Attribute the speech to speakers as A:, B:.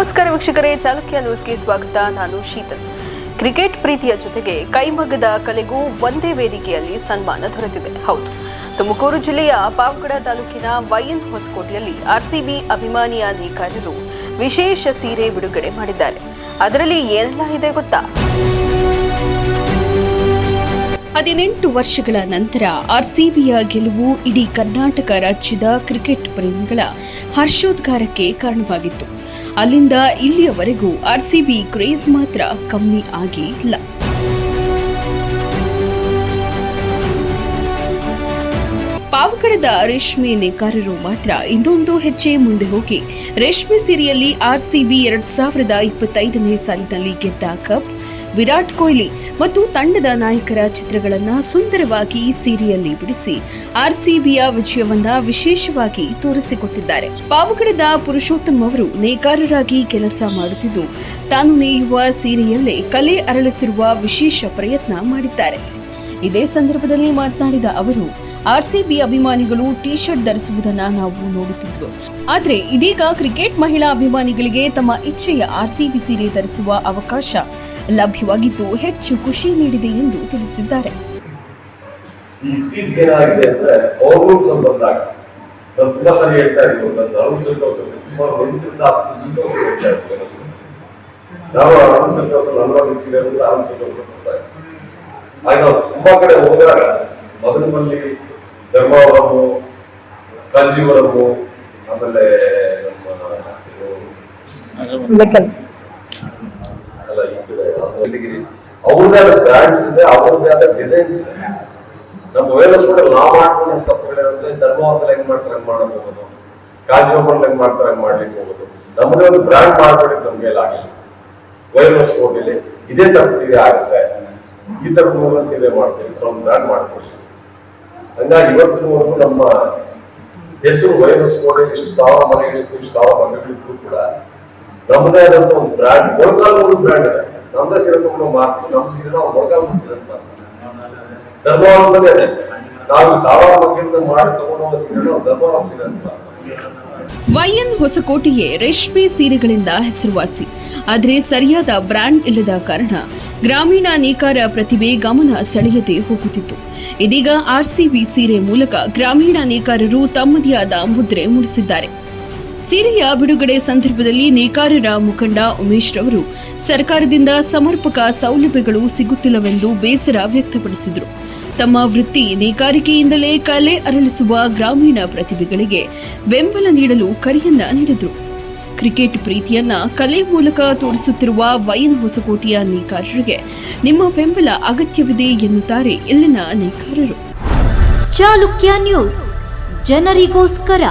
A: ನಮಸ್ಕಾರ ವೀಕ್ಷಕರೇ, ಚಾಲುಕ್ಯ ನ್ಯೂಸ್ಗೆ ಸ್ವಾಗತ. ನಾನು ಶೀತಲ್. ಕ್ರಿಕೆಟ್ ಪ್ರೀತಿಯ ಜೊತೆಗೆ ಕೈಮಗ್ಗದ ಕಲೆಗೂ ಒಂದೇ ವೇದಿಕೆಯಲ್ಲಿ ಸನ್ಮಾನ ದೊರೆತಿದೆ. ಹೌದು, ತುಮಕೂರು ಜಿಲ್ಲೆಯ ಪಾವಗಡ ತಾಲೂಕಿನ ವೈಎನ್ ಹೊಸಕೋಟೆಯಲ್ಲಿ ಆರ್ಸಿಬಿ ಅಭಿಮಾನಿಯ ಅಧಿಕಾರಿಗಳು ವಿಶೇಷ ಸೀರೆ ಬಿಡುಗಡೆ ಮಾಡಿದ್ದಾರೆ. ಅದರಲ್ಲಿ ಏನೆಲ್ಲ ಇದೆ ಗೊತ್ತಾ? ಹದಿನೆಂಟು ವರ್ಷಗಳ ನಂತರ ಆರ್ಸಿಬಿಯ ಗೆಲುವು ಇಡೀ ಕರ್ನಾಟಕ ರಾಜ್ಯದ ಕ್ರಿಕೆಟ್ ಪ್ರೇಮಿಗಳ ಹರ್ಷೋದ್ಗಾರಕ್ಕೆ ಕಾರಣವಾಗಿತ್ತು. ಅಲ್ಲಿಂದ ಇಲ್ಲಿಯವರೆಗೂ ಆರ್ಸಿಬಿ ಕ್ರೇಜ್ ಮಾತ್ರ ಕಮ್ಮಿ ಆಗೇ ಇಲ್ಲ ಪಾವಗಡದ ರೇಷ್ಮೆ ನೇಕಾರರು ಮಾತ್ರ ಇನ್ನೊಂದು ಹೆಜ್ಜೆ ಮುಂದೆ ಹೋಗಿ. ರೇಷ್ಮೆ ಸೀರೆಯಲ್ಲಿ ಆರ್ಸಿಬಿ ಎರಡ್ ಸಾವಿರದ ಇಪ್ಪತ್ತೈದನೇ ಸಾಲಿನಲ್ಲಿ ಗೆದ್ದ ಕಪ್ ವಿರಾಟ್ ಕೊಹ್ಲಿ ಮತ್ತು ತಂಡದ ನಾಯಕರ ಚಿತ್ರಗಳನ್ನು ಸುಂದರವಾಗಿ ಸೀರೆಯಲ್ಲಿ ಬಿಡಿಸಿ ಆರ್ಸಿಬಿಯ ವಿಜಯವನ್ನ ವಿಶೇಷವಾಗಿ ತೋರಿಸಿಕೊಟ್ಟಿದ್ದಾರೆ. ಪಾವಗಡದ ಪುರುಷೋತ್ತಮ್ ಅವರು ನೇಕಾರರಾಗಿ ಕೆಲಸ ಮಾಡುತ್ತಿದ್ದು, ತಾನು ನೇಯುವ ಸೀರೆಯಲ್ಲೇ ಕಲೆ ಅರಳಿಸಿರುವ ವಿಶೇಷ ಪ್ರಯತ್ನ ಮಾಡಿದ್ದಾರೆ. ಇದೇ ಸಂದರ್ಭದಲ್ಲಿ ಮಾತನಾಡಿದ ಅವರು ಆರ್ಸಿಬಿ ಅಭಿಮಾನಿಗಳು ಟಿ ಶರ್ಟ್ ಧರಿಸುವುದನ್ನ ನಾವು ನೋಡುತ್ತಿದ್ದೆವು. ಆದರೆ ಇದೀಗ ಕ್ರಿಕೆಟ್ ಮಹಿಳಾ ಅಭಿಮಾನಿಗಳಿಗೆ ತಮ್ಮ ಇಚ್ಛೆಯ ಆರ್ಸಿಬಿ ಸೀರೆ ಧರಿಸುವ ಅವಕಾಶ ಲಭ್ಯವಾಗಿದ್ದು ಹೆಚ್ಚು ಖುಷಿ ನೀಡಿದೆ ಎಂದು ತಿಳಿಸಿದ್ದಾರೆ.
B: ಇತ್ತೀಚೆಗೆ ತುಂಬಾ ಕಡೆ ಹೋದಾಗ ಧರ್ಮವರము ಕಾಂಜೀವರము ಆಮೇಲೆ ನಮ್ಮ ಬೆಳಗಿರಿ ಆದ ಬ್ರ್ಯಾಂಡ್ಸ್ ಇದೆ ಅವ್ರದ್ದೇ ಆದ ಡಿಸೈನ್ಸ್ ಇದೆ. ನಮ್ಮ ವೇಲಸ್ ಕೂಡ ನಾವು ಮಾಡ್ಕೊಂಡು ತಪ್ಪುಗಳೇನಂದ್ರೆ ಧರ್ಮವಂತಲ್ಲಿ ಹೆಂಗ್ ಮಾಡ್ತಾರೆ ಹೆಂಗ್ ಮಾಡಕ್ ಹೋಗೋದು ಹೆಂಗ್ ಮಾಡ್ತಾರೆ ಹಂಗ್ ಮಾಡ್ಲಿಕ್ಕೆ ಹೋಗೋದು ನಮ್ಮದೇ ಒಂದು ಬ್ರ್ಯಾಂಡ್ ಮಾಡ್ಬಿಟ್ಟು ನಮ್ಗೆ ಆಗಿಲ್ಲ ವೈರ್ಲೆಸ್ ಕೋಟಿಲಿ ಇದೇ ತರ ಸೀರೆ ಆಗುತ್ತೆ. ಈ ತರ ಮೂಲ ಸೀರೆ ಮಾಡ್ತೀವಿ ಒಂದು ಬ್ರ್ಯಾಂಡ್ ಮಾಡ್ಕೊಳ್ಳಿ ಹಂಗಾಗಿ ಇವತ್ತಿನವರೆಗೂ ನಮ್ಮ ಹೆಸರು ವೈರಸ್ ಕೋಟೆ ಇಷ್ಟು ಸಾವಿರ ಮನೆಗಳಿತ್ತು ಇಷ್ಟು ಸಾವಿರ ಮನೆಗಳಿತ್ತು ಕೂಡ ನಮ್ಮದೇ ಆದಂತ ಒಂದು ಬ್ರ್ಯಾಂಡ್ ಮೊಳಕಾಲ್ ಒಂದು ಬ್ರ್ಯಾಂಡ್ ಇದೆ ನಮ್ಮದೇ ಸೀರೆ ತಗೊಂಡು ಮಾರ್ತೀವಿ ನಮ್ಮ ಸೀರೆ ನಾವು ಮೊಳಕಾಲ್ ಸೀರೆ ಅಂತ ಮಾರ್ತೀವಿ ಧರ್ಮವರಮಲ್ಲೇ ಇದೆ
A: ವೈಎನ್ ಹೊಸಕೋಟೆಯೇ ರೇಷ್ಮೆ ಸೀರೆಗಳಿಂದ ಹೆಸರುವಾಸಿ. ಆದರೆ ಸರಿಯಾದ ಬ್ರ್ಯಾಂಡ್ ಇಲ್ಲದ ಕಾರಣ ಗ್ರಾಮೀಣ ನೇಕಾರ ಪ್ರತಿಭೆ ಗಮನ ಸೆಳೆಯದೆ ಹೋಗುತ್ತಿತ್ತು. ಇದೀಗ ಆರ್ಸಿಬಿ ಸೀರೆ ಮೂಲಕ ಗ್ರಾಮೀಣ ನೇಕಾರರು ತಮ್ಮದೇ ಆದ ಮುದ್ರೆ ಮೂಡಿಸಿದ್ದಾರೆ. ಸೀರೆಯ ಬಿಡುಗಡೆ ಸಂದರ್ಭದಲ್ಲಿ ನೇಕಾರರ ಮುಖಂಡ ಉಮೇಶ್ ರವರು, ಸರ್ಕಾರದಿಂದ ಸಮರ್ಪಕ ಸೌಲಭ್ಯಗಳು ಸಿಗುತ್ತಿಲ್ಲವೆಂದು ಬೇಸರ ವ್ಯಕ್ತಪಡಿಸಿದರು. ತಮ್ಮ ವೃತ್ತಿ ನೇಕಾರಿಕೆಯಿಂದಲೇ ಕಲೆ ಅರಳಿಸುವ ಗ್ರಾಮೀಣ ಪ್ರತಿಭೆಗಳಿಗೆ ಬೆಂಬಲ ನೀಡಲು ಕರೆಯನ್ನ ನೀಡಿದರು. ಕ್ರಿಕೆಟ್ ಪ್ರೀತಿಯನ್ನ ಕಲೆ ಮೂಲಕ ತೋರಿಸುತ್ತಿರುವ ವೈನ್ ಹೊಸಕೋಟೆಯ ನೇಕಾರರಿಗೆ ನಿಮ್ಮ ಬೆಂಬಲ ಅಗತ್ಯವಿದೆ ಎನ್ನುತ್ತಾರೆ ಇಲ್ಲಿನ ನೇಕಾರರು.
C: ಚಾಲುಕ್ಯ ನ್ಯೂಸ್, ಜನರಿಗೋಸ್ಕರ.